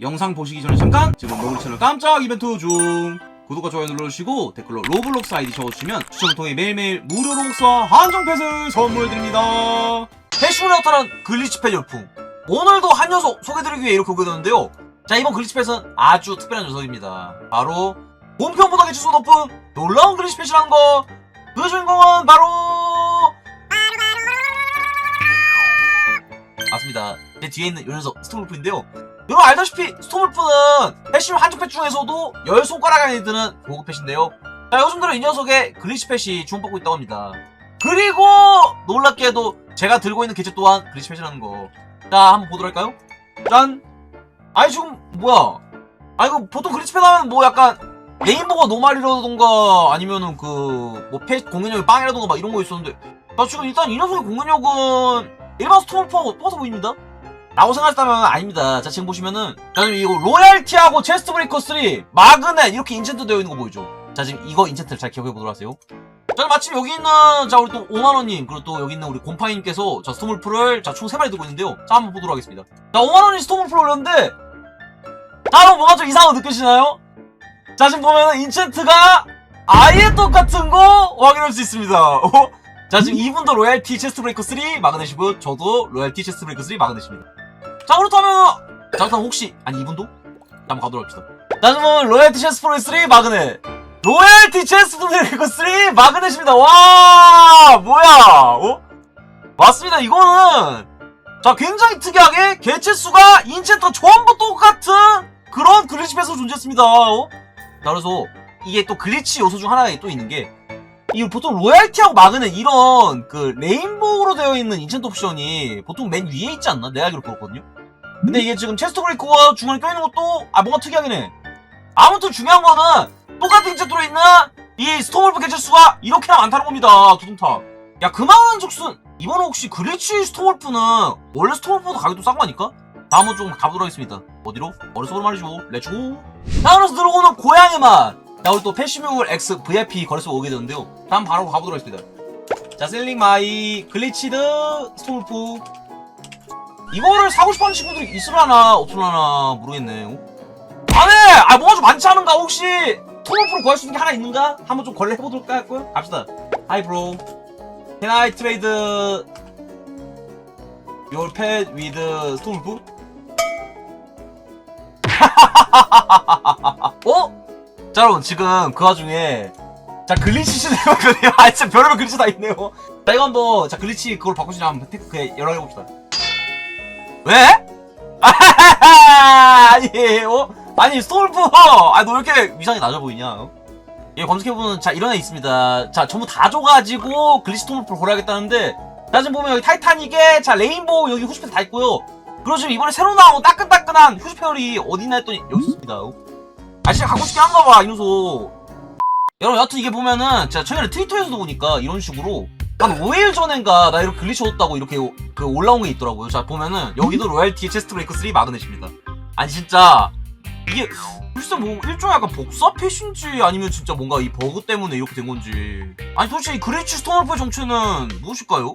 영상 보시기 전에 잠깐 지금 너구리 채널 깜짝 이벤트 중. 구독과 좋아요 눌러주시고 댓글로 로블록스 아이디 적어주시면 추첨을 통해 매일매일 무료 로블록스와 한정 패스 선물해드립니다. 패션을 나타난 글리치펫 열풍. 오늘도 한 녀석 소개드리기 위해 이렇게 오게 되는데요. 자 이번 글리치펫은 아주 특별한 녀석입니다. 바로 본편보다 개체수 높은 놀라운 글리치펫이라는 거그 주인공은 바로! 맞습니다. 제 뒤에 있는 이 녀석 스톰울프인데요 여러분 알다시피 스톰울프는 패션 한정펫 중에서도 열 손가락 안에 드는 고급 펫인데요 자 요즘 들어 이 녀석의 글리치펫이 주목받고 있다고 합니다 그리고 놀랍게도 제가 들고 있는 개체 또한 글리치펫이라는 거. 자, 한번 보도록 할까요? 짠! 아니, 지금, 뭐야. 아, 이거 보통 글리치펫 하면 뭐 약간, 레인보가 노말이라던가, 아니면은 그, 뭐, 패, 공연력이 빵이라던가 막 이런 거 있었는데, 나 지금 일단 이 녀석의 공연력은 일반 스톰프하고 똑같아 보입니다? 라고 생각하셨다면 아닙니다. 자, 지금 보시면은, 자, 지금 이거 로얄티하고 체스트 브레이커 3, 마그넷, 이렇게 인챈트 되어 있는 거 보이죠? 자, 지금 이거 인챈트를 잘 기억해 보도록 하세요. 자, 마침 여기 있는, 자, 우리 또 5만원님, 그리고 또 여기 있는 우리 곰파이님께서, 자, 스톰울프를, 자, 총 3마리 들고 있는데요. 자, 한번 보도록 하겠습니다. 자, 5만원이 스톰울프를 올렸는데, 따로 뭔가 좀 이상한 거 느껴지나요? 자, 지금 보면은 인챈트가 아예 똑같은 거 확인할 수 있습니다. 어? 자, 지금 이분도 로얄티 체스트 브레이커 3 마그넷이고, 저도 로얄티 체스트 브레이커 3 마그넷입니다. 자, 그렇다면, 자, 그렇다면 혹시, 아니, 이분도? 자, 한번 가도록 합시다. 자, 지금 로얄티 체스트 브레이커 3 마그넷. 로얄티 체스트 브레이커 3 마그넷입니다. 와, 뭐야, 어? 맞습니다. 이거는, 자, 굉장히 특이하게 개체수가 인체터 전부 똑같은 그런 글리치에서 존재했습니다. 어? 자, 그래서 이게 또 글리치 요소 중 하나가 또 있는 게, 이 보통 로얄티하고 마그넷 이런 그 레인보우로 되어 있는 인챈트 옵션이 보통 맨 위에 있지 않나? 내가 알기로 그렇거든요. 근데 이게 지금 체스트 브레이커와 중간에 껴있는 것도 아 뭔가 특이하긴 해. 아무튼 중요한 거는 똑같은 인챈트로 있는 이 스톰울프 개체수가 이렇게나 많다는 겁니다. 두둥탁. 야 그만한 즉슨 이번에 혹시 글리치 스톰울프는 원래 스톰울프보다 가격도 싼 거 아닐까? 자, 한번 좀 가보도록 하겠습니다. 어디로? 머릿속으로 말이죠. 렛츠고. 자, 그래서 들어오는 고양이 맛. 자, 우리 또 패시뮤글 X VIP 거래소 오게 되는데요. 자, 한번 바로 가보도록 하겠습니다. 자, 셀링 마이 글리치드 스톰울프. 이거를 사고 싶어하는 친구들이 있으려나 없으려나 모르겠네. 어? 아네! 아 뭐가 좀 많지 않은가? 혹시 스톰울프로 구할 수 있는 게 하나 있는가? 한번 좀 걸레 해보도록 할까요? 갑시다. 하이 브로. Can I trade your pet with 스톰울프? 어? 자 여러분 지금 그 와중에 자 글리치 시네마거든요 아 진짜 별의별 글리치 다 있네요 자 이거 한번 자 글리치 그걸 바꾸시냐 한번 테크에 열어 해 봅시다 왜? 아니 어? 아니 스톨프 아너 왜 이렇게 위상이 낮아 보이냐 어? 예 검색해보면 자 이런 애 있습니다 자 전부 다 줘가지고 글리치 스톨프를 고려하겠다는데 자 지금 보면 여기 타이타닉에 자 레인보우 여기 후즈페어 다 있고요 그리고 지금 이번에 새로 나온 따끈따끈한 후즈페어이 어디나 했더니 여기 있습니다 어? 아 진짜 갖고 싶게 한가 봐, 이 녀석. 여러분, 여하튼 이게 보면은, 제가 최근에 트위터에서도 보니까 이런 식으로, 한 5일 전인가, 나 이렇게 글리치 얻었다고 이렇게 오- 그 올라온 게 있더라고요. 자, 보면은, 여기도 로얄티 체스트 브레이커 3 마그넷입니다. 아니, 진짜, 이게, 글쎄 뭐, 일종의 약간 복사 패신지 아니면 진짜 뭔가 이 버그 때문에 이렇게 된 건지. 아니, 도대체 이 글리치 스톰울프의 정체는 무엇일까요?